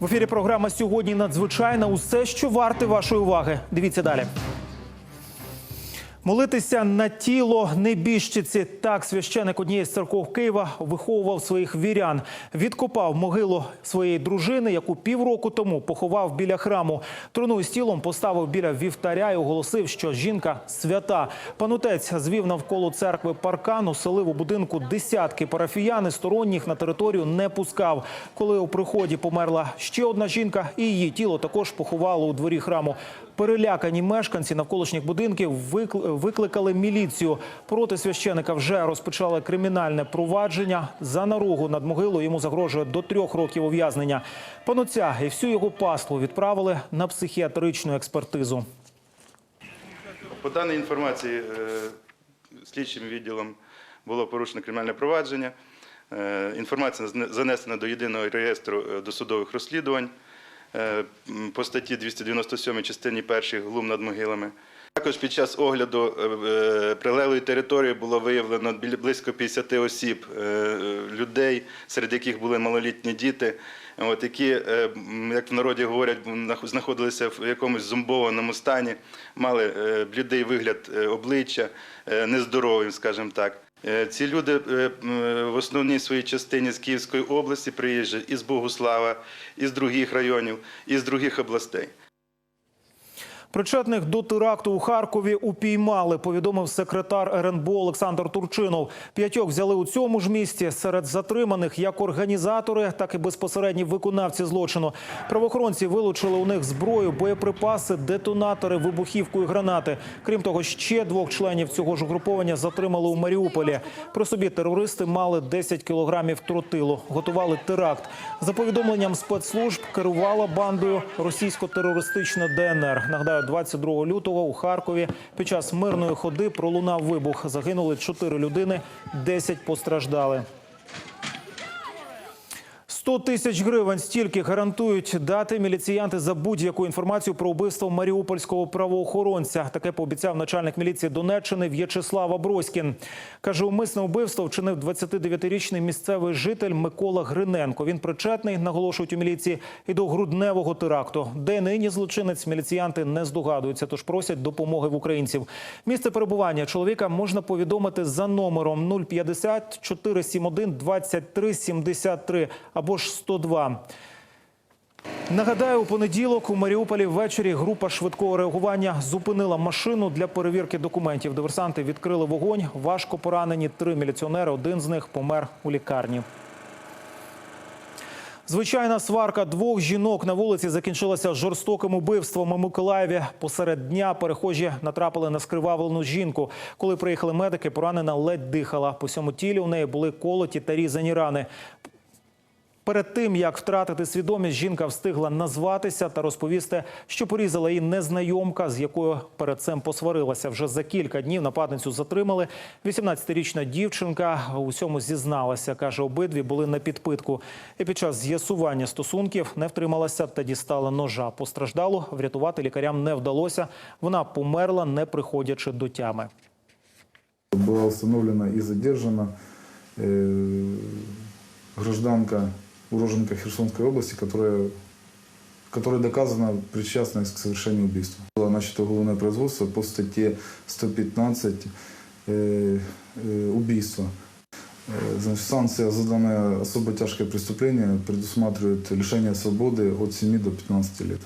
В ефірі програма сьогодні надзвичайна. Усе, що варте вашої уваги. Дивіться далі. Молитися на тіло небіжчиці. Так священик однієї з церков Києва виховував своїх вірян. Відкопав могилу своєї дружини, яку півроку тому поховав біля храму. Труну з тілом поставив біля вівтаря і оголосив, що жінка свята. Панутець звів навколо церкви паркан, оселив у будинку десятки парафіян і сторонніх на територію не пускав. Коли у приході померла ще одна жінка, і її тіло також поховало у дворі храму. Перелякані мешканці навколишніх будинків викликали міліцію. Проти священика вже розпочали кримінальне провадження. За наругу над могилою йому загрожує до трьох років ув'язнення. Пануця і всю його паству відправили на психіатричну експертизу. По даній інформації е, слідчим відділом було порушено кримінальне провадження. Е, Інформація занесена до єдиного реєстру е, досудових розслідувань по статті 297 частині 1 глум над могилами. Також під час огляду е, е, прилеглої території було виявлено близько 50 осіб, е, е, людей, серед яких були малолітні діти, які, е, як в народі говорять, нах- знаходилися в якомусь зомбованому стані, мали е, блідий вигляд е, обличчя, е, нездоровим, скажімо так. Е, Ці люди е, в основній своїй частині з Київської області приїжджають із Богуслава, із других районів, із других областей. Причетних до теракту у Харкові упіймали, повідомив секретар РНБО Олександр Турчинов. П'ятьох взяли у цьому ж місті. Серед затриманих як організатори, так і безпосередні виконавці злочину. Правоохоронці вилучили у них зброю, боєприпаси, детонатори, вибухівку і гранати. Крім того, ще двох членів цього ж угруповання затримали у Маріуполі. При собі терористи мали 10 кілограмів тротилу, готували теракт. За повідомленням спецслужб керувала бандою російсько-терористична ДНР. Нагадаю, 22 лютого у Харкові під час мирної ходи пролунав вибух. Загинули 4 людини, 10 постраждали. 100 тисяч гривень стільки гарантують дати міліціянти за будь-яку інформацію про вбивство маріупольського правоохоронця. Таке пообіцяв начальник міліції Донеччини В'ячеслав Аброськін. Каже, умисне вбивство вчинив 29-річний місцевий житель Микола Гриненко. Він причетний, наголошують у міліції, і до грудневого теракту. Де нині злочинець міліціянти не здогадуються, тож просять допомоги в українців. Місце перебування чоловіка можна повідомити за номером 050 471 23 73 або ж 102. Нагадаю, у понеділок у Маріуполі ввечері група швидкого реагування зупинила машину для перевірки документів. Диверсанти відкрили вогонь. Важко поранені три міліціонери. Один з них помер у лікарні. Звичайна сварка двох жінок на вулиці закінчилася жорстоким убивством у Миколаєві. Посеред дня перехожі натрапили на скривавлену жінку. Коли приїхали медики, поранена ледь дихала. По всьому тілі у неї були колоті та різані рани. Перед тим як втратити свідомість, жінка встигла назватися та розповісти, що порізала її незнайомка, з якою перед цим посварилася. Вже за кілька днів нападницю затримали. 18-річна дівчинка у всьому зізналася. каже, обидві були на підпитку. І під час з'ясування стосунків не втрималася та дістала ножа. Постраждалу врятувати лікарям не вдалося. Вона померла, не приходячи до тями. Была установлена и задержана э, гражданка, уроженка Херсонской области, которая, которой доказана причастность к совершению убийства. Было начато уголовное производство по статье 115 э, э, убийства. Э, Значит, санкция за данное особо тяжкое преступление предусматривает лишение свободы от 7 до 15 лет.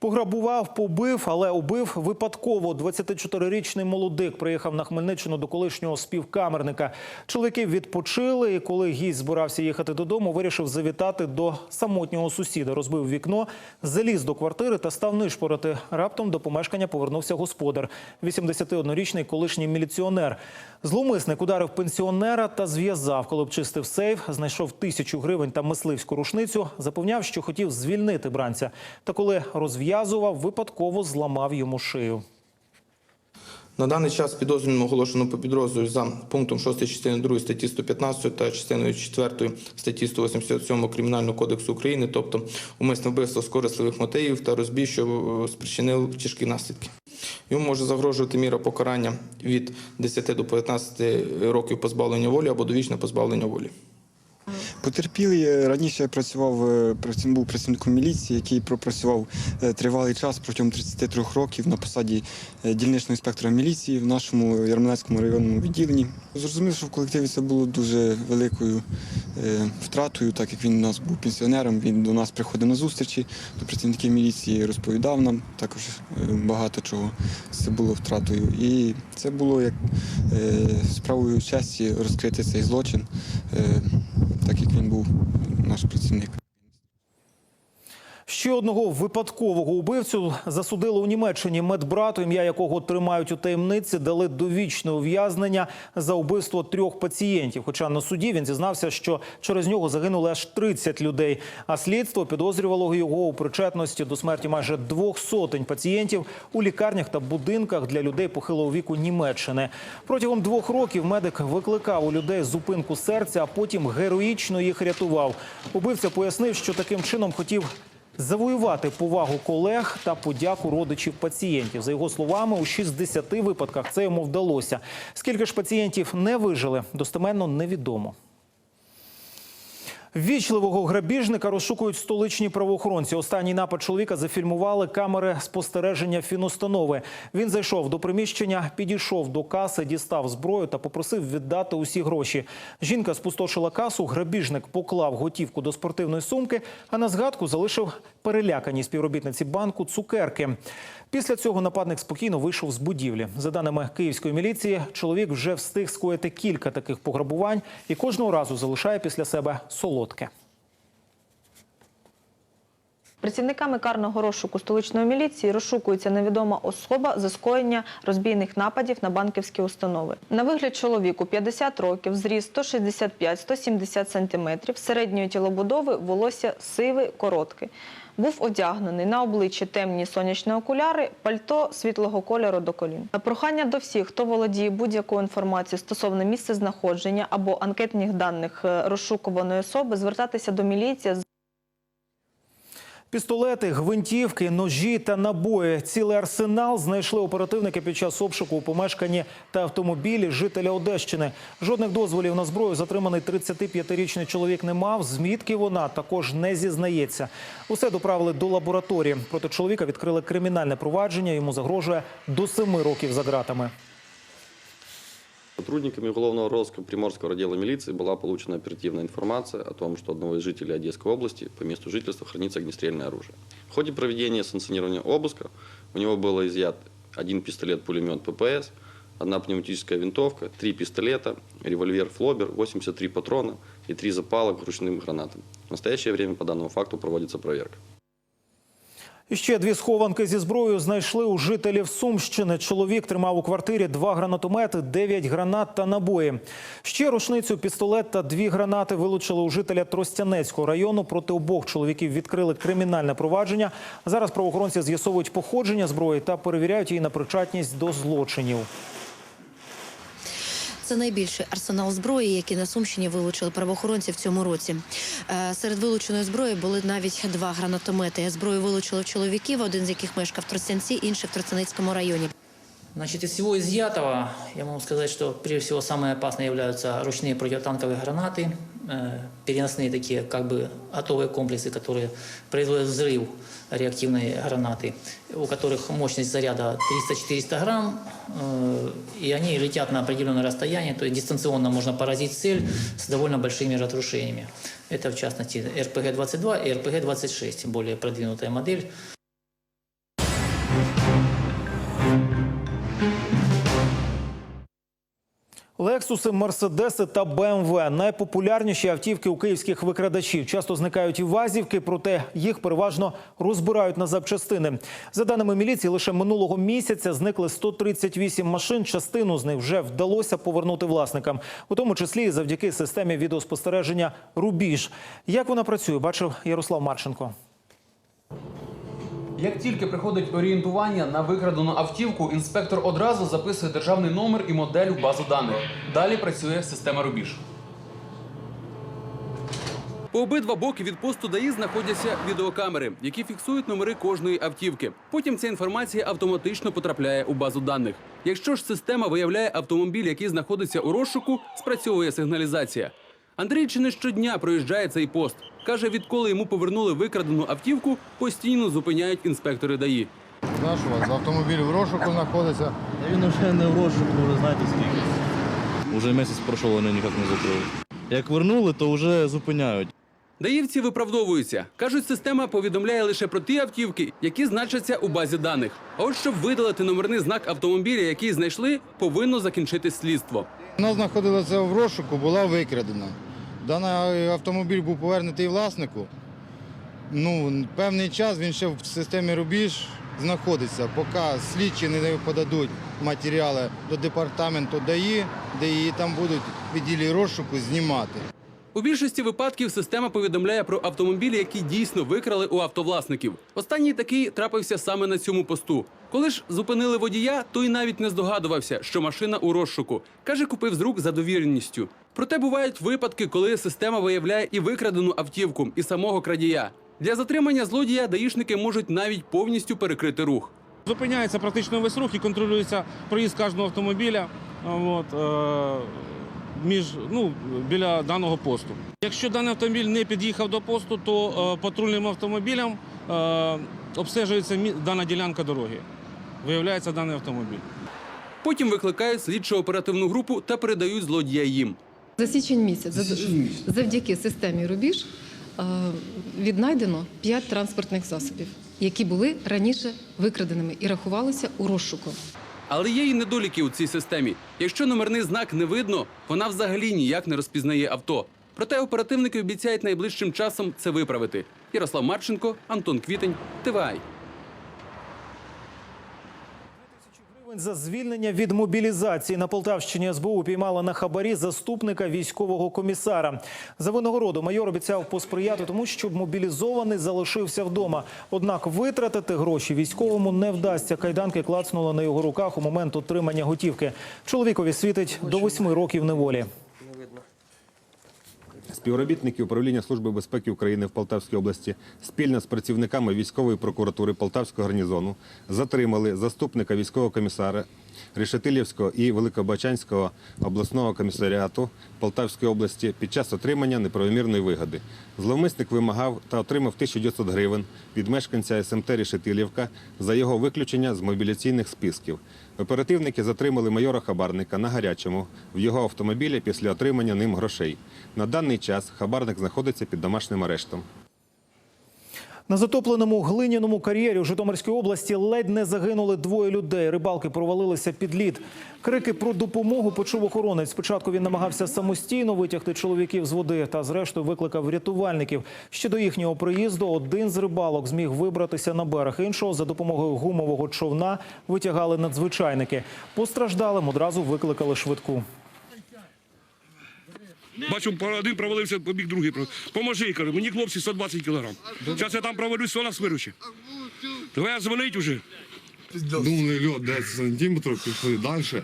Пограбував, побив, але убив випадково. 24-річний молодик приїхав на Хмельниччину до колишнього співкамерника. Чоловіки відпочили, і коли гість збирався їхати додому, вирішив завітати до самотнього сусіда. Розбив вікно, заліз до квартири та став нишпорити. Раптом до помешкання повернувся господар. 81-річний колишній міліціонер. Зловмисник ударив пенсіонера та зв'язав. Коли обчистив сейф, знайшов тисячу гривень та мисливську рушницю. Запевняв, що хотів звільнити бранця. Та коли розв'язував, випадково зламав йому шию. На даний час підозрюваному оголошено по підрозділу за пунктом 6 частини 2 статті 115 та частиною 4 статті 187 Кримінального кодексу України, тобто умисне вбивство з корисливих мотивів та розбій, що е, спричинив тяжкі наслідки. Йому може загрожувати міра покарання від 10 до 15 років позбавлення волі або довічне позбавлення волі. Потерпілий е, раніше працював, е, був працівником міліції, який пропрацював е, тривалий час протягом 33 років на посаді дільничного інспектора міліції в нашому Ярмолинецькому районному відділенні. Зрозумів, що в колективі це було дуже великою втратою, так як він у нас був пенсіонером. Він до нас приходив на зустрічі до працівників міліції, розповідав нам також багато чого. Це було втратою. І це було як справою честі розкрити цей злочин, е, так як він був наш працівник. Ще одного випадкового убивцю засудили у Німеччині. Медбрату, ім'я якого тримають у таємниці, дали довічне ув'язнення за вбивство трьох пацієнтів. Хоча на суді він зізнався, що через нього загинули аж 30 людей. А слідство підозрювало його у причетності до смерті майже двох сотень пацієнтів у лікарнях та будинках для людей похилого віку Німеччини. Протягом двох років медик викликав у людей зупинку серця, а потім героїчно їх рятував. Убивця пояснив, що таким чином хотів завоювати повагу колег та подяку родичів пацієнтів. За його словами, у 60 випадках це йому вдалося. Скільки ж пацієнтів не вижили, достеменно невідомо. Ввічливого грабіжника розшукують столичні правоохоронці. Останній напад чоловіка зафільмували камери спостереження фінустанови. Він зайшов до приміщення, підійшов до каси, дістав зброю та попросив віддати усі гроші. Жінка спустошила касу. Грабіжник поклав готівку до спортивної сумки, а на згадку залишив перелякані співробітниці банку цукерки. Після цього нападник спокійно вийшов з будівлі. За даними київської міліції, чоловік вже встиг скоїти кілька таких пограбувань і кожного разу залишає після себе солодке. Працівниками карного розшуку столичної міліції розшукується невідома особа за скоєння розбійних нападів на банківські установи. На вигляд чоловіку 50 років, зріст 165-170 см, середньої тілобудови, волосся сиве, коротке. Був одягнений на обличчі темні сонячні окуляри, пальто світлого кольору до колін. Прохання до всіх, хто володіє будь-якою інформацією стосовно місця знаходження або анкетних даних е, розшукуваної особи, звертатися до міліції Пістолети, гвинтівки, ножі та набої. Цілий арсенал знайшли оперативники під час обшуку у помешканні та автомобілі жителя Одещини. Жодних дозволів на зброю затриманий 35-річний чоловік не мав. Змітки вона також не зізнається. Усе доправили до лабораторії. Проти чоловіка відкрили кримінальне провадження. Йому загрожує до семи років за ґратами. Сотрудниками уголовного розыска Приморского отдела милиции была получена оперативная информация о том, что одного из жителей Одесской области по месту жительства хранится огнестрельное оружие. В ходе проведения санкционирования обыска у него было изъят один пистолет-пулемет ППС, одна пневматическая винтовка, три пистолета, револьвер «Флобер», 83 патрона и три запала к ручным гранатам. В настоящее время по данному факту проводится проверка. Ще дві схованки зі зброєю знайшли у жителів Сумщини. Чоловік тримав у квартирі два гранатомети, дев'ять гранат та набої. Ще рушницю, пістолет та дві гранати вилучили у жителя Тростянецького району. Проти обох чоловіків відкрили кримінальне провадження. Зараз правоохоронці з'ясовують походження зброї та перевіряють її на причетність до злочинів. Це найбільший арсенал зброї, який на Сумщині вилучили правоохоронці в цьому році. Е, Серед вилученої зброї були навіть два гранатомети. Зброю вилучили в чоловіків, один з яких мешкав в Тростянці, інший в Тростяницькому районі. Значит, из всего изъятого, я могу сказать, что прежде всего самые опасные являются ручные противотанковые гранаты, э, переносные такие как бы готовые комплексы, которые производят взрыв реактивной гранаты, у которых мощность заряда 300-400 грамм, э, и они летят на определенное расстояние, то есть дистанционно можно поразить цель с довольно большими разрушениями. Это в частности РПГ-22 и РПГ-26, более продвинутая модель. Лексуси, мерседеси та БМВ – найпопулярніші автівки у київських викрадачів. Часто зникають і вазівки, проте їх переважно розбирають на запчастини. За даними міліції, лише минулого місяця зникли 138 машин. Частину з них вже вдалося повернути власникам, у тому числі і завдяки системі відеоспостереження «Рубіж». Як вона працює, бачив Ярослав Марченко. Як тільки приходить орієнтування на викрадену автівку, інспектор одразу записує державний номер і модель у базу даних. Далі працює система Рубіж. По обидва боки від посту ДАІ знаходяться відеокамери, які фіксують номери кожної автівки. Потім ця інформація автоматично потрапляє у базу даних. Якщо ж система виявляє автомобіль, який знаходиться у розшуку, спрацьовує сигналізація. Андрій чи не щодня проїжджає цей пост. Каже, відколи йому повернули викрадену автівку, постійно зупиняють інспектори ДАІ. Наш у вас автомобіль в розшуку знаходиться. Він вже не в розшуку, ви знаєте скільки. Уже місяць пройшов, вони ніяк не закрили. Як вернули, то вже зупиняють. Даївці виправдовуються. Кажуть, система повідомляє лише про ті автівки, які значаться у базі даних. А от щоб видалити номерний знак автомобіля, який знайшли, повинно закінчити слідство. Вона знаходилася в розшуку, була викрадена. Даний автомобіль був повернутий власнику. Ну, певний час він ще в системі рубіж знаходиться, поки слідчі не подадуть матеріали до департаменту ДАІ, де її там будуть відділі розшуку знімати. У більшості випадків система повідомляє про автомобілі, які дійсно викрали у автовласників. Останній такий трапився саме на цьому посту. Коли ж зупинили водія, той навіть не здогадувався, що машина у розшуку. Каже, купив з рук за довіреністю. Проте бувають випадки, коли система виявляє і викрадену автівку, і самого крадія. Для затримання злодія даїшники можуть навіть повністю перекрити рух. Зупиняється практично весь рух і контролюється проїзд кожного автомобіля от, е, між, ну, біля даного посту. Якщо даний автомобіль не під'їхав до посту, то е, патрульним автомобілем е, обстежується дана ділянка дороги. Виявляється даний автомобіль. Потім викликають слідчо-оперативну групу та передають злодія їм. За січень місяць, зав- завдяки системі Рубіж е, віднайдено 5 транспортних засобів, які були раніше викраденими і рахувалися у розшуку. Але є і недоліки у цій системі. Якщо номерний знак не видно, вона взагалі ніяк не розпізнає авто. Проте оперативники обіцяють найближчим часом це виправити. Ярослав Марченко, Антон Квітень, ТВАЙ. Гривень За звільнення від мобілізації на Полтавщині СБУ піймала на хабарі заступника військового комісара. За винагороду майор обіцяв посприяти тому, щоб мобілізований залишився вдома. Однак витратити гроші військовому не вдасться. Кайданки клацнули на його руках у момент отримання готівки. Чоловікові світить до восьми років неволі. Співробітники управління Служби безпеки України в Полтавській області спільно з працівниками військової прокуратури Полтавського гарнізону затримали заступника військового комісара Решетилівського і Великобачанського обласного комісаріату Полтавської області під час отримання неправомірної вигоди. Зловмисник вимагав та отримав 1900 гривень від мешканця СМТ Решетилівка за його виключення з мобіляційних списків. Оперативники затримали майора Хабарника на гарячому в його автомобілі після отримання ним грошей. На даний час хабарник знаходиться під домашнім арештом. На затопленому глиняному кар'єрі у Житомирській області ледь не загинули двоє людей. Рибалки провалилися під лід. Крики про допомогу почув охоронець. Спочатку він намагався самостійно витягти чоловіків з води та зрештою викликав рятувальників. Ще до їхнього приїзду один з рибалок зміг вибратися на берег. Іншого за допомогою гумового човна витягали надзвичайники. Постраждалим одразу викликали швидку. Бачу, один провалився, побіг другий. Поможи, кажу, мені хлопці 120 кілограм. Зараз я там провалюсь, все нас виручить. Давай дзвонить уже. Думали, льот 10 сантиметрів, пішли далі.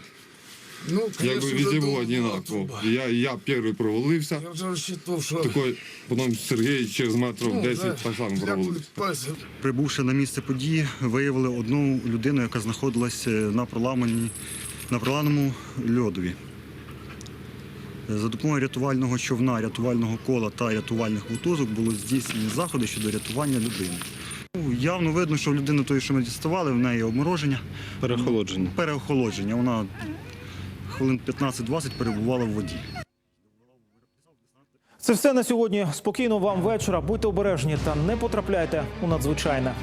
Ну, Якби веземо одинаково. Я, я перший провалився, Я вже розчитував, що такой, потім Сергій через метрів 10 так само провалився. Прибувши на місце події, виявили одну людину, яка знаходилася на проламанні на проламаному льодові. За допомогою рятувального човна, рятувального кола та рятувальних мотузок було здійснені заходи щодо рятування людини. Ну, Явно видно, що в людини тої, що ми діставали, в неї обмороження. Переохолодження. Переохолодження. Вона хвилин 15-20 перебувала в воді. Це все на сьогодні. Спокійно вам вечора. Будьте обережні та не потрапляйте у надзвичайне.